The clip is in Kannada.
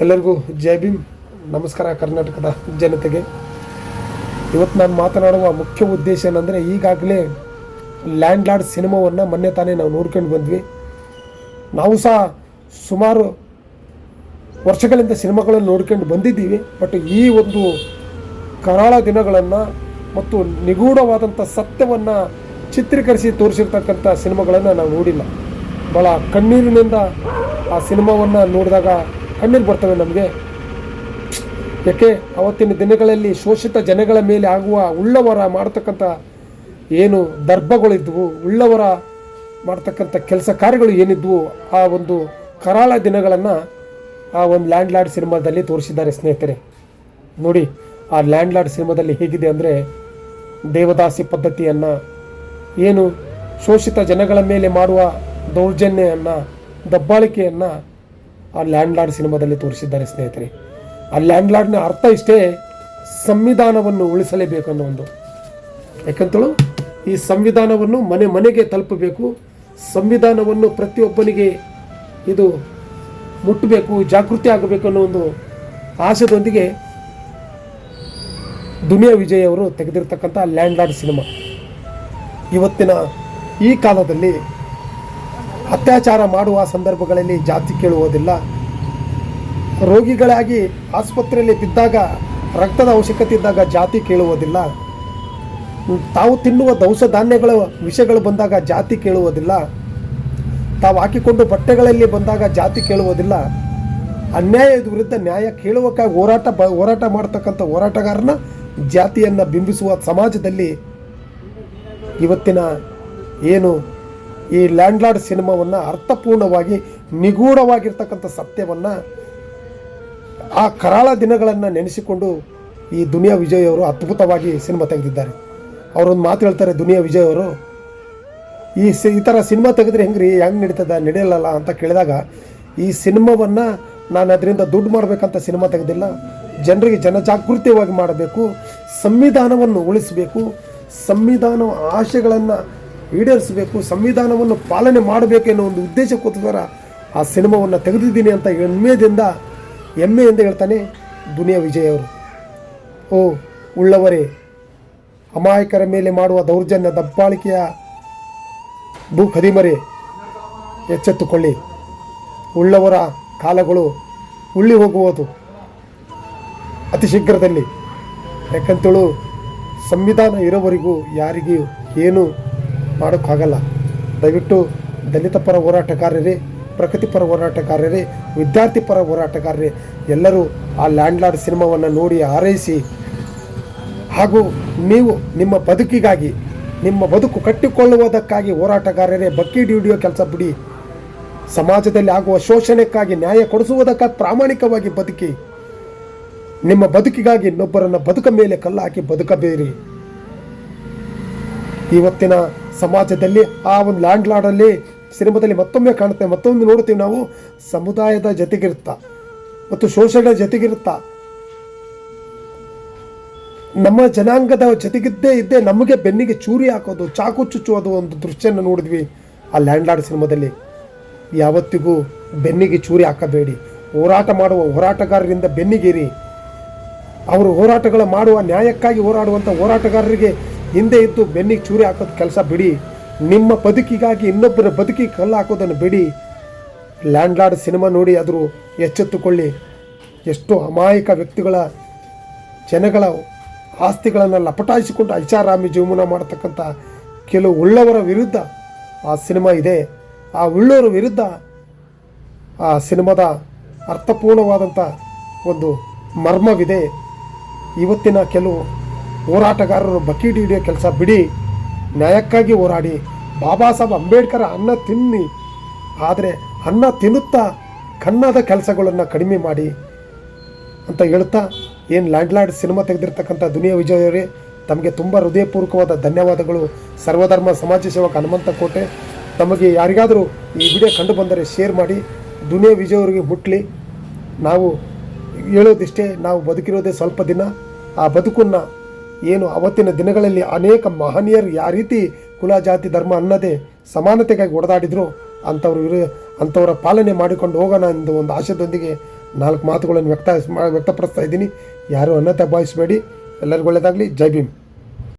ಎಲ್ಲರಿಗೂ ಜೈ ಭೀಮ್. ನಮಸ್ಕಾರ ಕರ್ನಾಟಕದ ಜನತೆಗೆ. ಇವತ್ತು ನಾನು ಮಾತನಾಡುವ ಮುಖ್ಯ ಉದ್ದೇಶ ಏನಂದರೆ ಈಗಾಗಲೇ ಲ್ಯಾಂಡ್ ಲಾರ್ಡ್ ಸಿನಿಮಾವನ್ನು ಮೊನ್ನೆ ತಾನೇ ನಾವು ನೋಡ್ಕೊಂಡು ಬಂದ್ವಿ. ನಾವು ಸಹ ಸುಮಾರು ವರ್ಷಗಳಿಂದ ಸಿನಿಮಾಗಳನ್ನು ನೋಡ್ಕೊಂಡು ಬಂದಿದ್ದೀವಿ. ಬಟ್ ಈ ಒಂದು ಕರಾಳ ದಿನಗಳನ್ನು ಮತ್ತು ನಿಗೂಢವಾದಂಥ ಸತ್ಯವನ್ನು ಚಿತ್ರೀಕರಿಸಿ ತೋರಿಸಿರ್ತಕ್ಕಂಥ ಸಿನಿಮಾಗಳನ್ನು ನಾವು ನೋಡಿಲ್ಲ. ಭಾಳ ಕಣ್ಣೀರಿನಿಂದ ಆ ಸಿನಿಮಾವನ್ನು ನೋಡಿದಾಗ ಕಣ್ಣೀರು ಬರ್ತವೆ ನಮಗೆ. ಯಾಕೆ, ಅವತ್ತಿನ ದಿನಗಳಲ್ಲಿ ಶೋಷಿತ ಜನಗಳ ಮೇಲೆ ಆಗುವ ಉಳ್ಳವರ ಮಾಡ್ತಕ್ಕಂಥ ಏನು ದರ್ಭಗಳಿದ್ವು, ಉಳ್ಳವರ ಮಾಡ್ತಕ್ಕಂಥ ಕೆಲಸ ಕಾರ್ಯಗಳು ಏನಿದ್ವು, ಆ ಒಂದು ಕರಾಳ ದಿನಗಳನ್ನು ಆ ಒಂದು ಲ್ಯಾಂಡ್ ಲಾರ್ಡ್ ಸಿನಿಮಾದಲ್ಲಿ ತೋರಿಸಿದ್ದಾರೆ ಸ್ನೇಹಿತರೆ. ನೋಡಿ, ಆ ಲ್ಯಾಂಡ್ ಲಾರ್ಡ್ ಸಿನಿಮಾದಲ್ಲಿ ಹೇಗಿದೆ ಅಂದರೆ ದೇವದಾಸಿ ಪದ್ಧತಿಯನ್ನು, ಏನು ಶೋಷಿತ ಜನಗಳ ಮೇಲೆ ಮಾಡುವ ದೌರ್ಜನ್ಯವನ್ನು ದಬ್ಬಾಳಿಕೆಯನ್ನು ಆ ಲ್ಯಾಂಡ್ ಲಾರ್ಡ್ ಸಿನಿಮಾದಲ್ಲಿ ತೋರಿಸಿದ್ದಾರೆ ಸ್ನೇಹಿತರೆ. ಆ ಲ್ಯಾಂಡ್ ಲಾರ್ಡ್ನ ಅರ್ಥ ಇಷ್ಟೇ ಸಂವಿಧಾನವನ್ನು ಉಳಿಸಲೇಬೇಕು ಅನ್ನೋ ಒಂದು. ಯಾಕಂತೇಳು? ಈ ಸಂವಿಧಾನವನ್ನು ಮನೆ ಮನೆಗೆ ತಲುಪಬೇಕು. ಸಂವಿಧಾನವನ್ನು ಪ್ರತಿಯೊಬ್ಬನಿಗೆ ಇದು ಮುಟ್ಟಬೇಕು, ಜಾಗೃತಿ ಆಗಬೇಕು ಅನ್ನೋ ಒಂದು ಆಸೆದೊಂದಿಗೆ ದುನಿಯಾ ವಿಜಯ್ ಅವರು ತೆಗೆದಿರ್ತಕ್ಕಂಥ ಲ್ಯಾಂಡ್ ಲಾರ್ಡ್ ಸಿನಿಮಾ. ಇವತ್ತಿನ ಈ ಕಾಲದಲ್ಲಿ ಅತ್ಯಾಚಾರ ಮಾಡುವ ಸಂದರ್ಭಗಳಲ್ಲಿ ಜಾತಿ ಕೇಳುವುದಿಲ್ಲ. ರೋಗಿಗಳಾಗಿ ಆಸ್ಪತ್ರೆಯಲ್ಲಿ ಬಿದ್ದಾಗ, ರಕ್ತದ ಅವಶ್ಯಕತೆ ಇದ್ದಾಗ ಜಾತಿ ಕೇಳುವುದಿಲ್ಲ. ತಾವು ತಿನ್ನುವ ದವಸ ಧಾನ್ಯಗಳ ವಿಷಯಗಳು ಬಂದಾಗ ಜಾತಿ ಕೇಳುವುದಿಲ್ಲ. ತಾವು ಹಾಕಿಕೊಂಡು ಬಟ್ಟೆಗಳಲ್ಲಿ ಬಂದಾಗ ಜಾತಿ ಕೇಳುವುದಿಲ್ಲ. ಅನ್ಯಾಯದ ವಿರುದ್ಧ ನ್ಯಾಯ ಕೇಳುವಕ್ಕಾಗಿ ಹೋರಾಟ ಬ, ಹೋರಾಟ ಮಾಡ್ತಕ್ಕಂಥ ಹೋರಾಟಗಾರನ ಜಾತಿಯನ್ನು ಬಿಂಬಿಸುವ ಸಮಾಜದಲ್ಲಿ ಇವತ್ತಿನ ಏನು ಈ ಲ್ಯಾಂಡ್ ಲಾರ್ಡ್ ಸಿನಿಮಾವನ್ನು ಅರ್ಥಪೂರ್ಣವಾಗಿ ನಿಗೂಢವಾಗಿರ್ತಕ್ಕಂಥ ಸತ್ಯವನ್ನು ಆ ಕರಾಳ ದಿನಗಳನ್ನು ನೆನೆಸಿಕೊಂಡು ಈ ದುನಿಯಾ ವಿಜಯ್ ಅವರು ಅದ್ಭುತವಾಗಿ ಸಿನಿಮಾ ತೆಗೆದಿದ್ದಾರೆ. ಅವರೊಂದು ಮಾತು ಹೇಳ್ತಾರೆ, ದುನಿಯಾ ವಿಜಯ್ ಅವರು, ಈ ಸಿ, ಈ ಥರ ಸಿನಿಮಾ ತೆಗೆದ್ರೆ ಹೆಂಗ್ರಿ? ಹೆಂಗೆ ನಡೀತದ? ನಡೆಯಲ್ಲ ಅಂತ ಕೇಳಿದಾಗ, ಈ ಸಿನಿಮಾವನ್ನು ನಾನು ಅದರಿಂದ ದುಡ್ಡು ಮಾಡಬೇಕಂತ ಸಿನಿಮಾ ತೆಗೆದಿಲ್ಲ. ಜನರಿಗೆ ಜನಜಾಗೃತಿಯವಾಗಿ ಮಾಡಬೇಕು. ಸಂವಿಧಾನವನ್ನು ಉಳಿಸಬೇಕು. ಸಂವಿಧಾನ ಆಶೆಗಳನ್ನು ಈಡೇರಿಸಬೇಕು, ಸಂವಿಧಾನವನ್ನು ಪಾಲನೆ ಮಾಡಬೇಕೆನ್ನೋ ಒಂದು ಉದ್ದೇಶಕ್ಕೋಸ್ಕರ ಆ ಸಿನಿಮಾವನ್ನು ತೆಗೆದಿದ್ದೀನಿ ಅಂತ ಹೆಮ್ಮೆಯಿಂದ ಹೆಮ್ಮೆಯಿಂದ ಹೇಳ್ತಾನೆ ದುನಿಯಾ ವಿಜಯ್ ಅವರು. ಓ, ಉಳ್ಳವರೇ, ಅಮಾಯಕರ ಮೇಲೆ ಮಾಡುವ ದೌರ್ಜನ್ಯ ದಬ್ಬಾಳಿಕೆಯ ಭೂ ಕದಿಮರೆ ಎಚ್ಚೆತ್ತುಕೊಳ್ಳಿ. ಉಳ್ಳವರ ಕಾಲಗಳು ಉಳ್ಳಿ ಹೋಗುವುದು. ಅತಿ ಶೀಘ್ರದಲ್ಲಿ. ಯಾಕಂತೇಳು, ಸಂವಿಧಾನ ಇರೋವರೆಗೂ ಯಾರಿಗೂ ಏನೂ ಮಾಡೋಕ್ಕಾಗಲ್ಲ. ದಯವಿಟ್ಟು ದಲಿತ ಪರ ಹೋರಾಟಗಾರರೇ ಪ್ರಕೃತಿ ಪರ ಹೋರಾಟಗಾರರೇ ವಿದ್ಯಾರ್ಥಿ ಪರ ಹೋರಾಟಗಾರರೇ ಎಲ್ಲರೂ ಆ ಲ್ಯಾಂಡ್ ಲಾರ್ಡ್ ಸಿನಿಮಾವನ್ನು ನೋಡಿ ಹಾರೈಸಿ. ಹಾಗೂ ನೀವು ನಿಮ್ಮ ಬದುಕಿಗಾಗಿ, ನಿಮ್ಮ ಬದುಕು ಕಟ್ಟಿಕೊಳ್ಳುವುದಕ್ಕಾಗಿ ಹೋರಾಟಗಾರರೇ ಬಕ್ಕಿ ಡ್ಯೂಡಿಯೋ ಕೆಲಸ ಬಿಡಿ. ಸಮಾಜದಲ್ಲಿ ಆಗುವ ಶೋಷಣೆಕ್ಕಾಗಿ ನ್ಯಾಯ ಕೊಡಿಸುವುದಕ್ಕಾಗಿ ಪ್ರಾಮಾಣಿಕವಾಗಿ ಬದುಕಿ. ನಿಮ್ಮ ಬದುಕಿಗಾಗಿ ಇನ್ನೊಬ್ಬರನ್ನು ಬದುಕ ಮೇಲೆ ಕಲ್ಲು ಹಾಕಿ ಬದುಕಬೇರಿ ಇವತ್ತಿನ ಸಮಾಜದಲ್ಲಿ, ಆ ಒಂದು ಲ್ಯಾಂಡ್ ಲಾರ್ಡಲ್ಲಿ ಸಿನಿಮಾದಲ್ಲಿ ಮತ್ತೊಮ್ಮೆ ಕಾಣುತ್ತೆ ಮತ್ತೊಮ್ಮೆ ನೋಡ್ತೀವಿ ನಾವು. ಸಮುದಾಯದ ಜೊತೆಗಿರುತ್ತ, ಮತ್ತು ಶೋಷಣೆ ಜೊತೆಗಿರುತ್ತಾ. ನಮ್ಮ ಜನಾಂಗದ ಜೊತೆಗಿದ್ದೇ ಇದ್ದೇ ನಮಗೆ ಬೆನ್ನಿಗೆ ಚೂರಿ ಹಾಕೋದು, ಚಾಕು ಚುಚ್ಚುವುದು ಒಂದು ದೃಶ್ಯನ ನೋಡಿದ್ವಿ ಆ ಲ್ಯಾಂಡ್ ಲಾರ್ಡ್ ಸಿನಿಮಾದಲ್ಲಿ. ಯಾವತ್ತಿಗೂ ಬೆನ್ನಿಗೆ ಚೂರಿ ಹಾಕಬೇಡಿ. ಹೋರಾಟ ಮಾಡುವ ಹೋರಾಟಗಾರರಿಂದ ಬೆನ್ನಿಗೇರಿ. ಅವರು ಹೋರಾಟಗಳ ಮಾಡುವ ನ್ಯಾಯಕ್ಕಾಗಿ ಹೋರಾಡುವಂಥ ಹೋರಾಟಗಾರರಿಗೆ ಹಿಂದೆ ಇದ್ದು ಬೆನ್ನಿಗೆ ಚೂರಿ ಹಾಕೋದು ಕೆಲಸ ಬಿಡಿ. ನಿಮ್ಮ ಬದುಕಿಗಾಗಿ ಇನ್ನೊಬ್ಬರ ಬದುಕಿಗೆ ಕಲ್ಲು ಹಾಕೋದನ್ನು ಬಿಡಿ. ಲ್ಯಾಂಡ್ ಲಾರ್ಡ್ ಸಿನಿಮಾ ನೋಡಿ ಆದರೂ ಎಚ್ಚೆತ್ತುಕೊಳ್ಳಿ. ಎಷ್ಟೋ ಅಮಾಯಕ ವ್ಯಕ್ತಿಗಳ ಜನಗಳ ಆಸ್ತಿಗಳನ್ನು ಲಪಟಾಯಿಸಿಕೊಂಡು ಐಷಾರಾಮಿ ಜೀವನ ಮಾಡತಕ್ಕಂಥ ಕೆಲವು ಉಳ್ಳವರ ವಿರುದ್ಧ ಆ ಸಿನಿಮಾ ಇದೆ. ಆ ಉಳ್ಳವರ ವಿರುದ್ಧ ಆ ಸಿನಿಮಾದ ಅರ್ಥಪೂರ್ಣವಾದಂಥ ಒಂದು ಮರ್ಮವಿದೆ. ಇವತ್ತಿನ ಕೆಲವು ಹೋರಾಟಗಾರರು ಬಕೀಟ್ ಹಿಡಿಯೋ ಕೆಲಸ ಬಿಡಿ. ನ್ಯಾಯಕ್ಕಾಗಿ ಹೋರಾಡಿ. ಬಾಬಾ ಸಾಹೇಬ್ ಅಂಬೇಡ್ಕರ್ ಅನ್ನ ತಿನ್ನಿ. ಆದರೆ ಅನ್ನ ತಿನ್ನುತ್ತಾ ಕನ್ನದ ಕೆಲಸಗಳನ್ನು ಕಡಿಮೆ ಮಾಡಿ ಅಂತ ಹೇಳ್ತಾ ಏನು ಲ್ಯಾಂಡ್ ಲಾರ್ಡ್ ಸಿನಿಮಾ ತೆಗೆದಿರ್ತಕ್ಕಂಥ ದುನಿಯಾ ವಿಜಯವರೇ ತಮಗೆ ತುಂಬ ಹೃದಯಪೂರ್ವಕವಾದ ಧನ್ಯವಾದಗಳು. ಸರ್ವಧರ್ಮ ಸಮಾಜ ಸೇವಕ ಹನುಮಂತ ಕೋಟೆ, ತಮಗೆ ಯಾರಿಗಾದರೂ ಈ ವಿಡಿಯೋ ಕಂಡು ಬಂದರೆ ಶೇರ್ ಮಾಡಿ. ದುನಿಯಾ ವಿಜಯವರಿಗೆ ಮುಟ್ಲಿ. ನಾವು ಹೇಳೋದಿಷ್ಟೇ, ನಾವು ಬದುಕಿರೋದೇ ಸ್ವಲ್ಪ ದಿನ. ಆ ಬದುಕನ್ನು ಏನು ಅವತ್ತಿನ ದಿನಗಳಲ್ಲಿ ಅನೇಕ ಮಹನೀಯರು ಯಾವ ರೀತಿ ಕುಲ, ಜಾತಿ, ಧರ್ಮ ಅನ್ನದೇ ಸಮಾನತೆಗಾಗಿ ಒಡೆದಾಡಿದ್ರು ಅಂಥವ್ರು ಇರು ಅಂಥವರ ಪಾಲನೆ ಮಾಡಿಕೊಂಡು ಹೋಗೋಣ ಎಂದು ಒಂದು ಆಶಯದೊಂದಿಗೆ ನಾಲ್ಕು ಮಾತುಗಳನ್ನು ವ್ಯಕ್ತ ವ್ಯಕ್ತಪಡಿಸ್ತಾ ಇದ್ದೀನಿ. ಯಾರೂ ಅನ್ನತೆ ಭಾವಿಸಬೇಡಿ. ಎಲ್ಲರಿಗೂ ಒಳ್ಳೆಯದಾಗಲಿ. ಜೈ ಭೀಮ್.